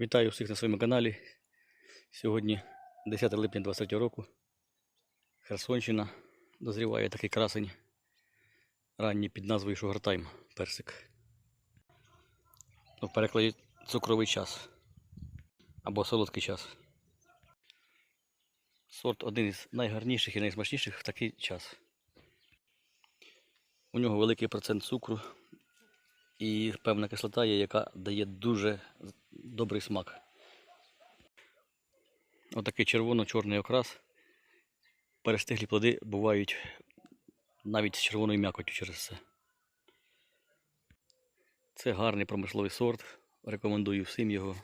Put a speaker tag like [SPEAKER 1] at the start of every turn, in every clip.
[SPEAKER 1] Вітаю всіх на своєму каналі. Сьогодні 10 липня 23 року. Херсонщина дозріває такий красень ранній під назвою Шугартайм персик. Ну, в перекладі цукровий час або солодкий час. Сорт один із найгарніших і найсмачніших в такий час. У нього великий процент цукру і певна кислота є, яка дає дуже добрий смак. Отакий червоно-чорний окрас. Перестиглі плоди бувають навіть з червоною м'якотю через це. Це гарний промисловий сорт. Рекомендую всім його.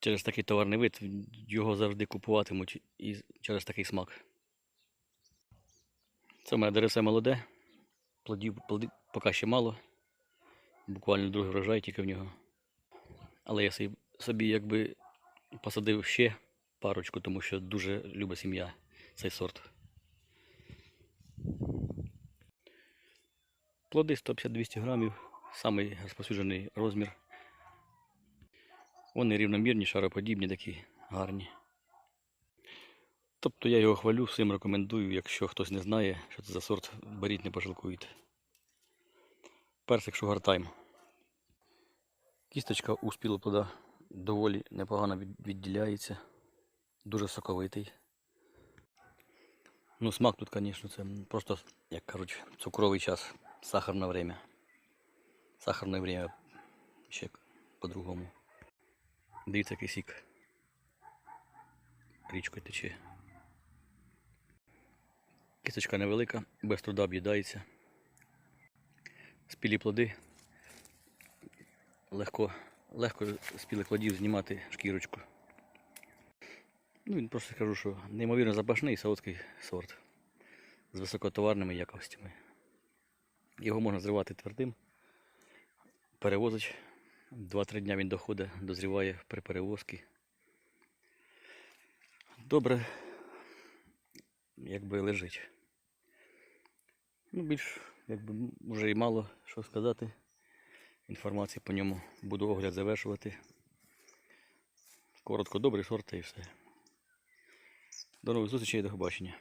[SPEAKER 1] Через такий товарний вид його завжди купуватимуть і через такий смак. Це мене деревце молоде. Плодів, плодів поки ще мало. Буквально другий врожай тільки в нього. Але я собі, якби посадив ще парочку, тому що дуже любить сім'я цей сорт. Плоди 150-200 грамів, самий розповсюджений розмір. Вони рівномірні, шароподібні, такі гарні. Тобто я його хвалю, всім рекомендую, якщо хтось не знає, що це за сорт, беріть, не пожалкуєте. Персик Шугартайм. Кісточка у спілоплода доволі непогано відділяється. Дуже соковитий. Ну, смак тут, звісно, це просто, як кажуть, цукровий час, сахарне время. Сахарне время ще по-другому. Дивіться, який сік. Річкою тече. Кісточка невелика, без труда об'їдається. Спілі плоди. Легко, легко спілих плодів знімати шкірочку. Ну, він просто скажу, що неймовірно запашний солодкий сорт з високотоварними якостями. Його можна зривати твердим, перевозить. 2-3 дня він доходить, дозріває при перевозці. Добре, якби лежить. Ну, більш якби вже і мало що сказати. Інформації по ньому буду огляд завершувати. Коротко, добрий сорт і все. До нових зустрічей, до побачення.